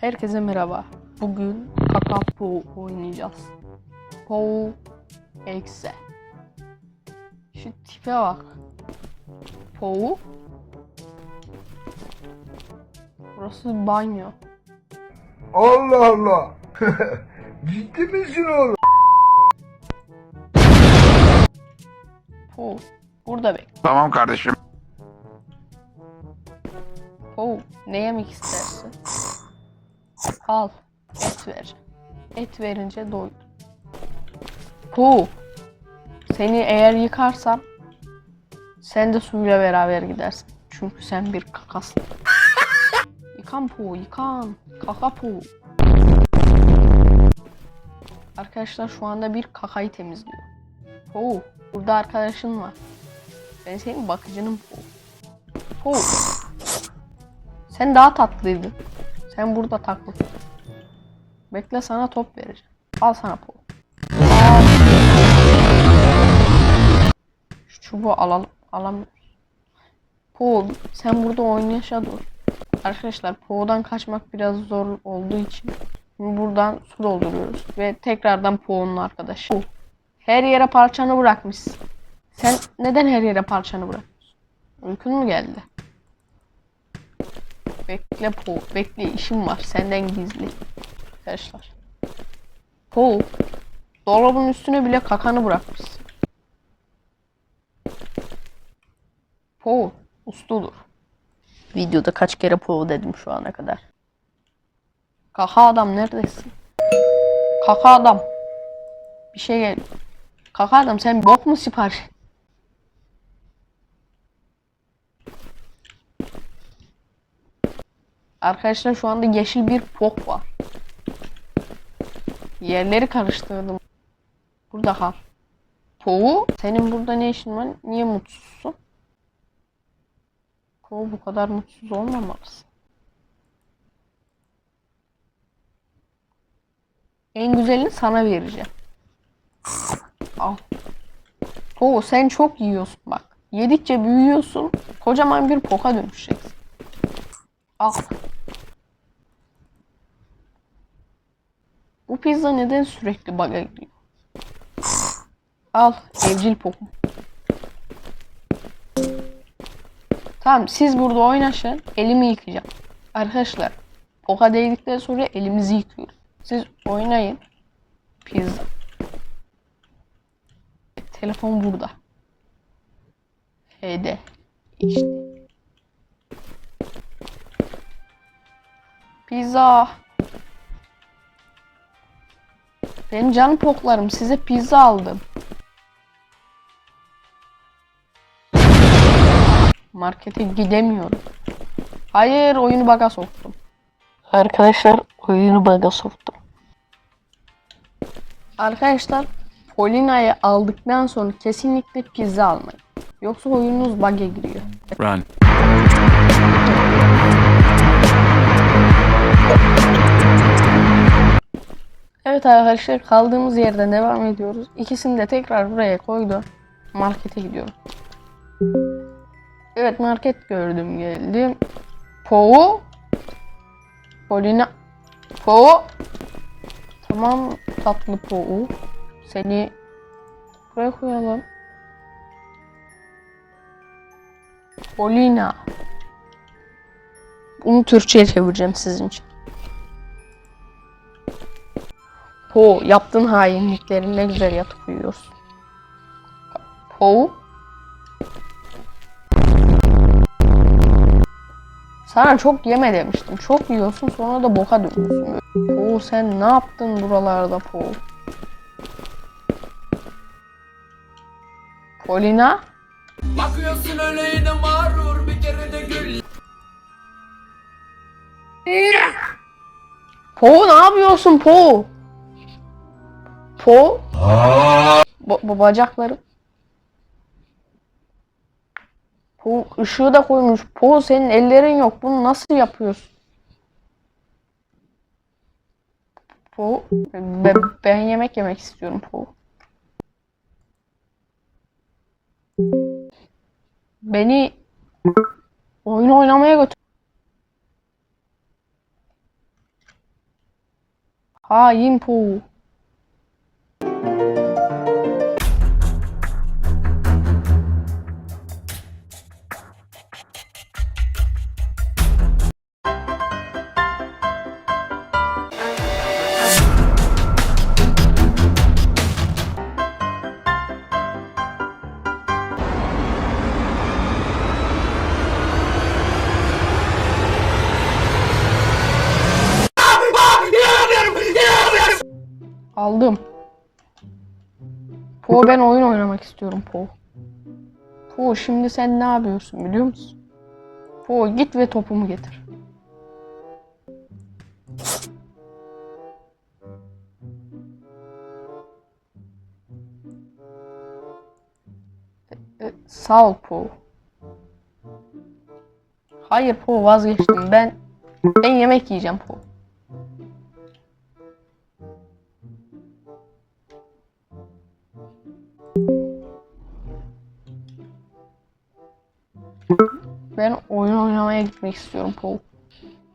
Herkese merhaba. Bugün Kakapo oynayacağız. Po Exe. Şu tipe bak. Po. Burası banyo. Allah Allah. Ciddi misin oğlum? Po. Burada bek. Tamam kardeşim. Po. Ne yemek istersin? Al. Et ver. Et verince doy. Po. Seni eğer yıkarsam sen de suyla beraber gidersin. Çünkü sen bir kakasın. Yıkan po, yıkan. Kaka po. Arkadaşlar şu anda bir kakayı temizliyor. Po. Burada arkadaşın var. Ben senin bakıcınım po. Po. Sen daha tatlıydın. Sen burada takıl. Bekle sana top vereceğim. Al sana po. Al. Şu çubuğu alalım. Alamıyoruz. Po sen burada oynayışa dur. Arkadaşlar Po'dan kaçmak biraz zor olduğu için buradan su dolduruyoruz ve tekrardan Po'nun arkadaşı. Po. Her yere parçanı bırakmışsın. Sen neden her yere parçanı bırakıyorsun? Uykun mu geldi? Bekle Po. Bekle işim var. Senden gizli. Arkadaşlar. Po. Dolabın üstüne bile kakanı bırakmışsın. Po. Usludur. Videoda kaç kere Po dedim şu ana kadar. Kaka adam neredesin? Kaka adam. Bir şey gel. Kaka adam sen bok mu sipariş? Arkadaşlar şu anda yeşil bir pok var. Yerleri karıştırdım. Burada kal. Poğu, senin burada ne işin var? Niye mutsuzsun? Poğu bu kadar mutsuz olmamalısın. En güzelini sana vereceğim. Al. Poğu sen çok yiyorsun bak. Yedikçe büyüyorsun. Kocaman bir poka dönüşeceksin. Al. Pizza neden sürekli baga gidiyor? Al evcil pokum. Tamam siz burada oynaşın. Elimi yıkayacağım. Arkadaşlar poka değdikten sonra elimizi yıkıyoruz. Siz oynayın. Pizza. Telefon burada. H'de. İşte. Pizza. Benim canım poklarım size pizza aldım. Markete gidemiyorum. Hayır oyunu baga soktum. Arkadaşlar oyunu baga soktum. Arkadaşlar Polina'yı aldıktan sonra kesinlikle pizza almayın. Yoksa oyununuz bug'a giriyor. Run. Evet arkadaşlar kaldığımız yerden devam ediyoruz. İkisini de tekrar buraya koydu. Markete gidiyorum. Evet market gördüm geldim. Po. Polina. Po. Tamam tatlı Po. Seni buraya koyalım. Polina. Bunu Türkçe'ye çevireceğim sizin için. Po yaptığın hainlikleri ne güzel yatıp uyuyorsun. Po. Sana çok yeme demiştim. Çok yiyorsun sonra da boka dönüyorsun. Po sen ne yaptın buralarda Po? Polina. Bakıyorsun öyle yine mağrur bir kere de gül Po ne yapıyorsun Po? Po. Bu, bu bacakları. Po ışığı da koymuş. Po senin ellerin yok. Bunu nasıl yapıyorsun? Po be- ben yemek yemek istiyorum Po. Beni oyun oynamaya götür. Hain Po. Aldım. Po ben oyun oynamak istiyorum Po. Po şimdi sen ne yapıyorsun biliyor musun? Po git ve topumu getir. E, e, Sağ ol Po. Hayır Po vazgeçtim. Ben ben yemek yiyeceğim Po. Ben oyun oynamaya gitmek istiyorum Paul.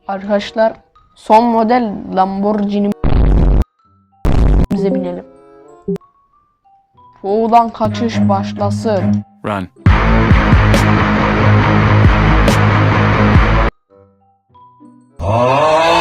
Arkadaşlar son model Lamborghini bize binelim. Paul'dan kaçış başlasın. Run. Aa!